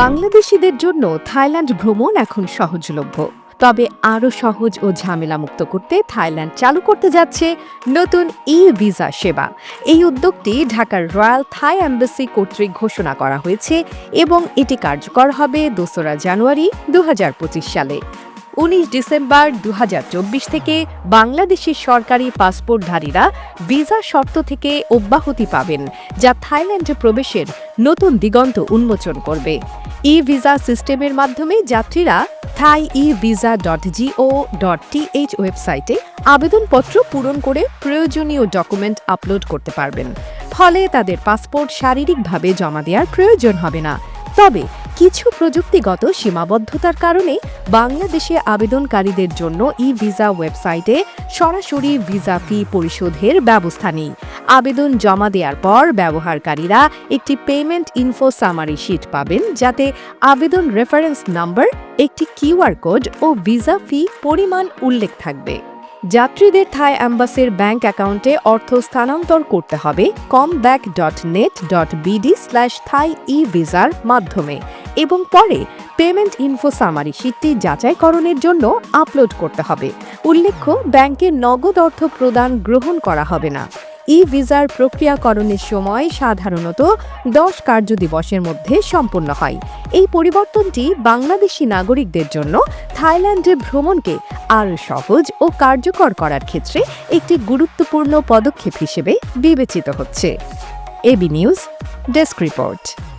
বাংলাদেশিদের জন্য থাইল্যান্ড ভ্রমণ এখন সহজলভ্য। তবে আরও সহজ ও ঝামেলামুক্ত করতে থাইল্যান্ড চালু করতে যাচ্ছে নতুন ই ভিসা সেবা। এই উদ্যোগটি ঢাকার রয়্যাল থাই অ্যাম্বাসি কর্তৃক ঘোষণা করা হয়েছে এবং এটি কার্যকর হবে দোসরা জানুয়ারি দু হাজার পঁচিশ সালে। উনিশ ডিসেম্বর দু হাজার চব্বিশ থেকে বাংলাদেশের সরকারি পাসপোর্টধারীরা ভিসা শর্ত থেকে অব্যাহতি পাবেন, যা থাইল্যান্ডে প্রবেশের নতুন দিগন্ত উন্মোচন করবে। ই ভিসা সিস্টেমের মাধ্যমে যাত্রীরা Thai e visa dot go dot TH ওয়েবসাইটে আবেদনপত্র পূরণ করে প্রয়োজনীয় ডকুমেন্ট আপলোড করতে পারবেন। ফলে তাদের পাসপোর্ট শারীরিকভাবে জমা দেওয়ার প্রয়োজন হবে না। তবে কিছু প্রযুক্তিগত সীমাবদ্ধতার কারণে বাংলাদেশে আবেদনকারীদের জন্য ই ভিসা ওয়েবসাইটে সরাসরি ভিসা ফি পরিশোধের ব্যবস্থা নেই। আবেদন জমা দেওয়ার পর ব্যবহারকারীরা একটি পেমেন্ট ইনফো সামারি শিট পাবেন যাতে আবেদন রেফারেন্স নাম্বার একটি কিউআর কোড ও ভিসা ফি পরিমাণ উল্লেখ থাকবে। যাত্রীদের থাই অ্যাম্বাসের ব্যাংক অ্যাকাউন্টে অর্থ স্থানান্তর করতে হবে comeback dot net dot BD slash Thai e ভিসার মাধ্যমে। এবং পরে পেমেন্ট ইনফো সামারি শিটটি যাচাইকরণের জন্য আপলোড করতে হবে। উল্লেখ্য, ব্যাংকে নগদ অর্থ প্রদান গ্রহণ করা হবে না। ই ভিসার প্রক্রিয়াকরণের সময় সাধারণত দশ কার্যদিবসের মধ্যে সম্পন্ন হয়। এই পরিবর্তনটি বাংলাদেশি নাগরিকদের জন্য থাইল্যান্ডে ভ্রমণকে আরও সহজ ও কার্যকর করার ক্ষেত্রে একটি গুরুত্বপূর্ণ পদক্ষেপ হিসেবে বিবেচিত হচ্ছে। AB news, desk report.